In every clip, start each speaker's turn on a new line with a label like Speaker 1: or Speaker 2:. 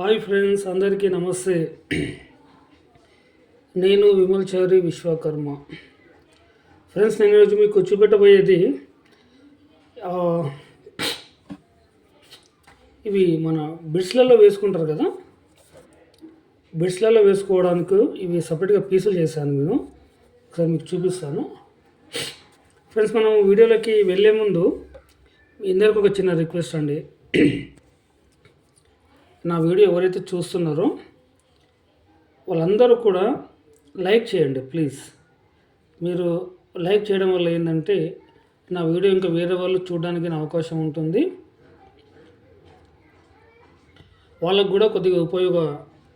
Speaker 1: Hi friends అందరికీ నమస్తే. నేను విమల్చారి విశ్వకర్మ. ఫ్రెండ్స్ నేను ఈరోజు మీకు చూపెట్టబోయేది ఇవి మన బిడ్స్లలో వేసుకుంటారు కదా? బిడ్స్లలో వేసుకోవడానికి ఇవి సపరేట్గా పీసులు చేశాను నేను. ఒకసారి మీకు చూపిస్తాను. ఫ్రెండ్స్ మనం వీడియోలోకి వెళ్ళే ముందు ఇందరికి ఒక చిన్న రిక్వెస్ట్ అండి. నా వీడియో ఎవరైతే చూస్తున్నారో వాళ్ళందరూ కూడా లైక్ చేయండి ప్లీజ్. మీరు లైక్ చేయడం వల్ల ఏంటంటే నా వీడియో ఇంకా వేరే వాళ్ళు చూడడానికి నా అవకాశం ఉంటుంది. వాళ్ళకు కూడా కొద్దిగా ఉపయోగ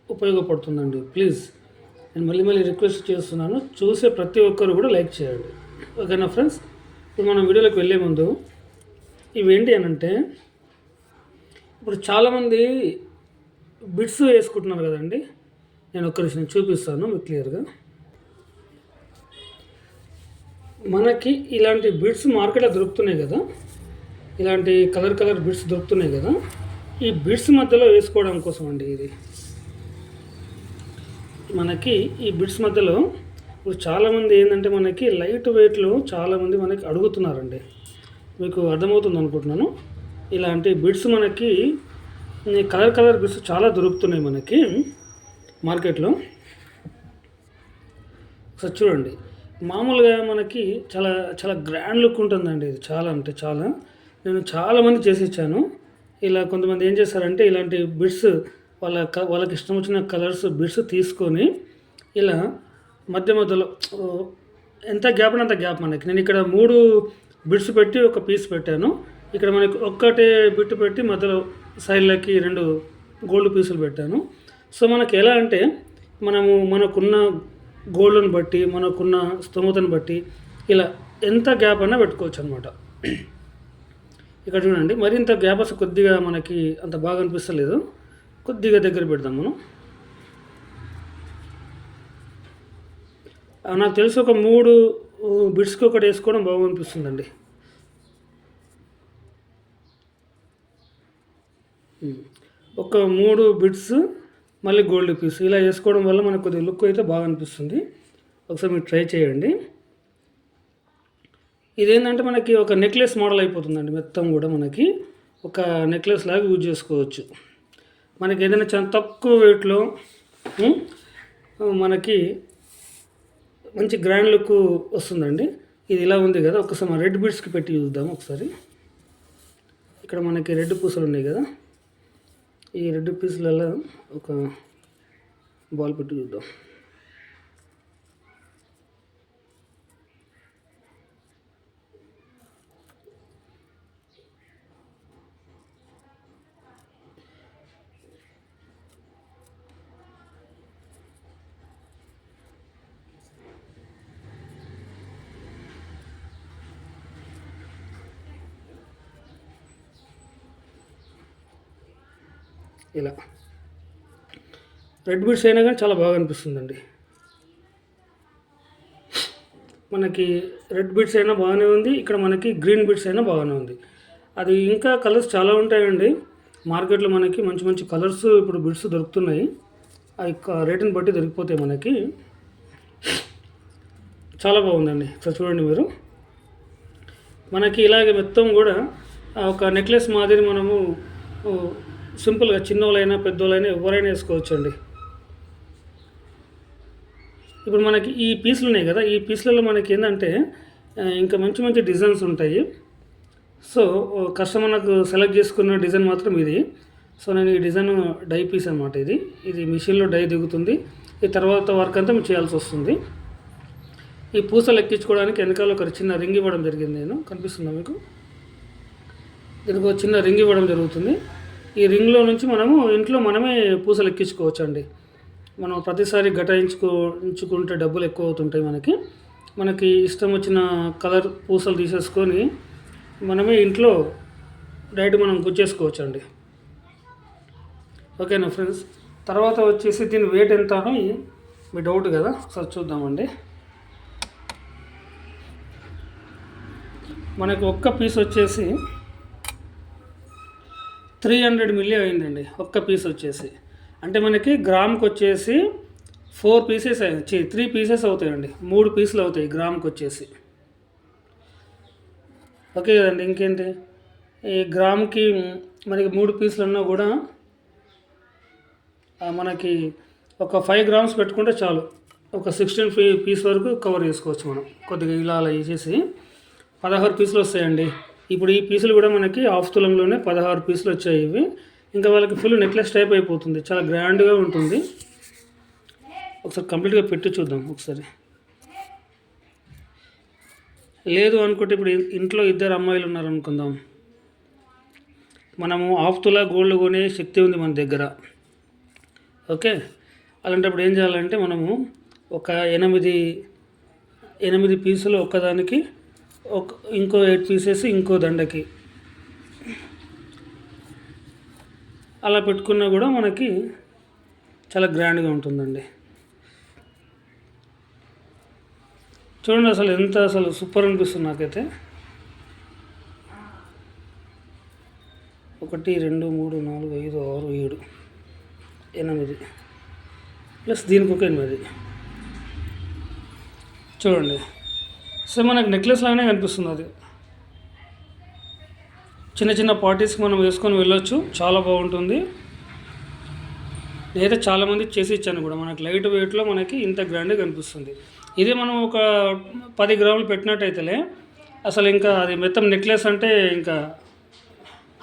Speaker 1: ఉపయోగపడుతుందండి ప్లీజ్. నేను మళ్ళీ మళ్ళీ రిక్వెస్ట్ చేస్తున్నాను చూసే ప్రతి ఒక్కరు కూడా లైక్ చేయండి. ఓకేనా ఫ్రెండ్స్? ఇప్పుడు మనం వీడియోలోకి వెళ్ళే ముందు ఇవేంటి అని అంటే ఇప్పుడు చాలామంది బిట్స్ వేసుకుంటున్నారు కదండి. నేను ఒక్క విషయం చూపిస్తాను మీకు క్లియర్గా. మనకి ఇలాంటి బిట్స్ మార్కెట్లో దొరుకుతున్నాయి కదా. ఇలాంటి కలర్ కలర్ బిట్స్ దొరుకుతున్నాయి కదా. ఈ బిట్స్ మధ్యలో వేసుకోవడం కోసం అండి ఇది. మనకి ఈ బిట్స్ మధ్యలో ఇప్పుడు చాలామంది ఏంటంటే మనకి లైట్ వెయిట్లో చాలామంది మనకి అడుగుతున్నారండి. మీకు అర్థమవుతుంది అనుకుంటున్నాను ఇలాంటి బిడ్స్ మనకి కలర్ కలర్ బిడ్స్ చాలా దొరుకుతున్నాయి మనకి మార్కెట్లో. ఒకసారి చూడండి. మామూలుగా మనకి చాలా చాలా గ్రాండ్ లుక్ ఉంటుందండి ఇది. చాలా అంటే చాలా. నేను చాలామంది చేసి ఇచ్చాను ఇలా కొంతమంది ఏం చేస్తారంటే ఇలాంటి బిడ్స్ వాళ్ళ క- వాళ్ళకి ఇష్టం వచ్చిన కలర్స్ బిడ్స్ తీసుకొని ఇలా మధ్య మధ్యలో ఎంత గ్యాప్ అంత గ్యాప్ మనకి. నేను ఇక్కడ మూడు బిట్స్ పెట్టి ఒక పీస్ పెట్టాను. ఇక్కడ మనకి ఒక్కటే బిట్ పెట్టి మధ్యలో సైడ్లకి రెండు గోల్డ్ పీసులు పెట్టాను. సో మనకి ఎలా అంటే మనము మనకున్న గోల్డ్ని బట్టి మనకున్న స్తోమతను బట్టి ఇలా ఎంత గ్యాప్ అయినా పెట్టుకోవచ్చు అనమాట ఇక్కడ చూడండి మరింత గ్యాప్ అసలు కొద్దిగా మనకి అంత బాగా అనిపిస్తలేదు. కొద్దిగా దగ్గర పెడదాం మనం. నాకు తెలిసి ఒక మూడు బిడ్స్కి ఒకటి వేసుకోవడం బాగా అనిపిస్తుందండి. ఒక మూడు బిడ్స్ మళ్ళీ గోల్డ్ పీస్. ఇలా వేసుకోవడం వల్ల మనకు కొద్దిగా లుక్ అయితే బాగా అనిపిస్తుంది. ఒకసారి మీరు ట్రై చేయండి. ఇదేంటంటే మనకి ఒక నెక్లెస్ మోడల్ అయిపోతుందండి. మొత్తం కూడా మనకి ఒక నెక్లెస్ లాగా యూజ్ చేసుకోవచ్చు. మనకి ఏదైనా చాలా తక్కువ వెయిట్లో మనకి మంచి గ్రాండ్ లుక్ వస్తుందండి. ఇది ఇలా ఉంది కదా ఒకసారి మన రెడ్ బీడ్స్కి పెట్టి చూద్దాం ఒకసారి. ఇక్కడ మనకి రెడ్ పూసలు ఉన్నాయి కదా. ఈ రెడ్ పీసులలో ఒక బాల్ పెట్టి చూద్దాం. ఇలా. రెడ్ బీడ్స్ అయినా కానీ చాలా బాగా అనిపిస్తుందండి. మనకి రెడ్ బీడ్స్ అయినా బాగానే ఉంది ఇక్కడ మనకి గ్రీన్ బీడ్స్ అయినా బాగానే ఉంది. అది ఇంకా కలర్స్ చాలా ఉంటాయండి. మార్కెట్లో మనకి మంచి మంచి కలర్స్ ఇప్పుడు బిడ్స్ దొరుకుతున్నాయి. అవి క- రేటుని బట్టి దొరికిపోతాయి మనకి. చాలా బాగుందండి. సార్ చూడండి మీరు. మనకి ఇలాగే మొత్తం కూడా ఆ ఒక నెక్లెస్ మాదిరి మనము సింపుల్గా చిన్నోళ్ళైనా పెద్దోళ్ళైనా ఎవరైనా వేసుకోవచ్చండి. ఇప్పుడు మనకి ఈ పీసులు ఉన్నాయి కదా ఈ పీసులలో మనకి ఏంటంటే ఇంకా మంచి మంచి డిజైన్స్ ఉంటాయి. సో కస్టమర్ నాకు సెలెక్ట్ చేసుకున్న డిజైన్ మాత్రం ఇది. సో నేను ఈ డిజైన్ డై పీస్ అనమాట ఇది. ఇది మిషన్లో డై దిగుతుంది. ఈ తర్వాత వర్క్ అంతా చేయాల్సి వస్తుంది. ఈ పూసలు ఎక్కించుకోవడానికి వెనకాల ఒక చిన్న రింగ్ ఇవ్వడం జరిగింది నేను. కనిపిస్తుందా మీకు? దీనికి ఒక చిన్న రింగ్ ఇవ్వడం జరుగుతుంది. ఈ రింగ్లో నుంచి మనము ఇంట్లో మనమే పూసలు ఎక్కించుకోవచ్చు అండి మనం ప్రతిసారి గటాయించుకో ఉంచుకుంటే డబ్బులు ఎక్కువ అవుతుంటాయి మనకి. మనకి ఇష్టం వచ్చిన కలర్ పూసలు తీసేసుకొని మనమే ఇంట్లో డైరెక్ట్ మనం గుచ్చేసుకోవచ్చు అండి ఓకేనా ఫ్రెండ్స్? తర్వాత వచ్చేసి దీని వెయిట్ ఎంత అని మీ డౌట్ కదా? ఒకసారి చూద్దామండి. మనకి ఒక్క పీస్ వచ్చేసి త్రీ హండ్రెడ్ మిల్లీ అయిందండి ఒక్క పీస్ వచ్చేసి. అంటే మనకి గ్రామ్కి వచ్చేసి ఫోర్ పీసెస్ త్రీ పీసెస్ అవుతాయండి మూడు పీసులు అవుతాయి గ్రామ్కి వచ్చేసి. ఓకే కదండి ఇంకేంటి? ఈ గ్రామ్కి మనకి మూడు పీసులు ఉన్నా కూడా మనకి ఒక ఫైవ్ గ్రామ్స్ పెట్టుకుంటే చాలు. ఒక సిక్స్టీన్ ఫీ పీస్ వరకు కవర్ చేసుకోవచ్చు మనం. కొద్దిగా ఇలా అలా వేసేసి పదహారు పీసులు వస్తాయండి. ఇప్పుడు ఈ పీసులు కూడా మనకి హాఫ్ తులంలోనే పదహారు పీసులు వచ్చాయి ఇవి. ఇంకా వాళ్ళకి ఫుల్ నెక్లెస్ టైప్ అయిపోతుంది. చాలా గ్రాండ్గా ఉంటుంది. ఒకసారి కంప్లీట్గా పెట్టి చూద్దాం ఒకసారి. లేదు అనుకుంటే ఇప్పుడు ఇంట్లో ఇద్దరు అమ్మాయిలు ఉన్నారు అనుకుందాం. మనము హాఫ్ తులా గోల్డ్ కొనే శక్తి ఉంది మన దగ్గర. ఓకే? అలాంటప్పుడు ఏం చేయాలంటే మనము ఒక ఎనిమిది ఎనిమిది పీసులు ఒక్కదానికి ఒక ఇంకో ఎయిట్ పీసెస్ ఇంకో దండకి. అలా పెట్టుకున్నా కూడా మనకి చాలా గ్రాండ్గా ఉంటుందండి. చూడండి అసలు ఎంత అసలు సూపర్ అనిపిస్తుంది నాకైతే. ఒకటి రెండు మూడు నాలుగు ఐదు ఆరు ఏడు ఎనిమిది ప్లస్ దీనికి ఒక ఎనిమిది. చూడండి. సో మనకు నెక్లెస్ లాగానే కనిపిస్తుంది అది. చిన్న చిన్న పార్టీస్కి మనం వేసుకొని వెళ్ళొచ్చు. చాలా బాగుంటుంది. నేనైతే చాలామంది చేసి ఇచ్చాను కూడా. మనకు లైట్ వెయిట్లో మనకి ఇంత గ్రాండ్గా కనిపిస్తుంది. ఇదే మనం ఒక పది గ్రాములు పెట్టినట్టయితేలే అసలు ఇంకా అది మొత్తం నెక్లెస్ అంటే ఇంకా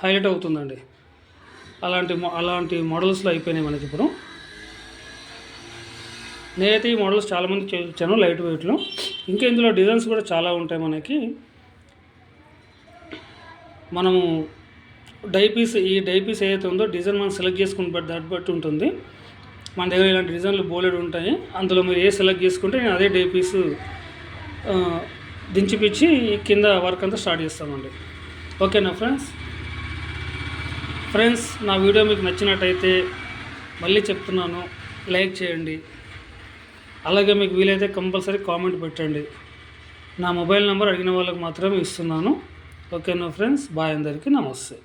Speaker 1: హైలైట్ అవుతుందండి. అలాంటి మో- అలాంటి మోడల్స్లో అయిపోయినాయి మనకి ఇప్పుడు నేనైతే ఈ మోడల్స్ చాలామంది చూపించాను లైట్ వెయిట్లో ఇంకా ఇందులో డిజైన్స్ కూడా చాలా ఉంటాయి మనకి. మనము డై పీస్ ఈ డై పీస్ ఏదైతే ఉందో డిజైన్ మనం సెలెక్ట్ చేసుకుని బట్టి దాన్ని బట్టి ఉంటుంది. మన దగ్గర ఇలాంటి డిజైన్లు బోలెడ్ ఉంటాయి. అందులో మీరు ఏ సెలెక్ట్ చేసుకుంటే నేను అదే డై పీస్ దించిపిచ్చి కింద వర్క్ అంతా స్టార్ట్ చేస్తామండి. ఓకేనా ఫ్రెండ్స్ ఫ్రెండ్స్ నా వీడియో మీకు నచ్చినట్టయితే మళ్ళీ చెప్తున్నాను. లైక్ చేయండి. అలాగే మీకు వీలైతే కంపల్సరీ కామెంట్ పెట్టండి. నా మొబైల్ నెంబర్ అడిగిన వాళ్ళకి మాత్రమే ఇస్తున్నాను. ఓకేనా ఫ్రెండ్స్? బాయ్ అందరికీ నమస్తే.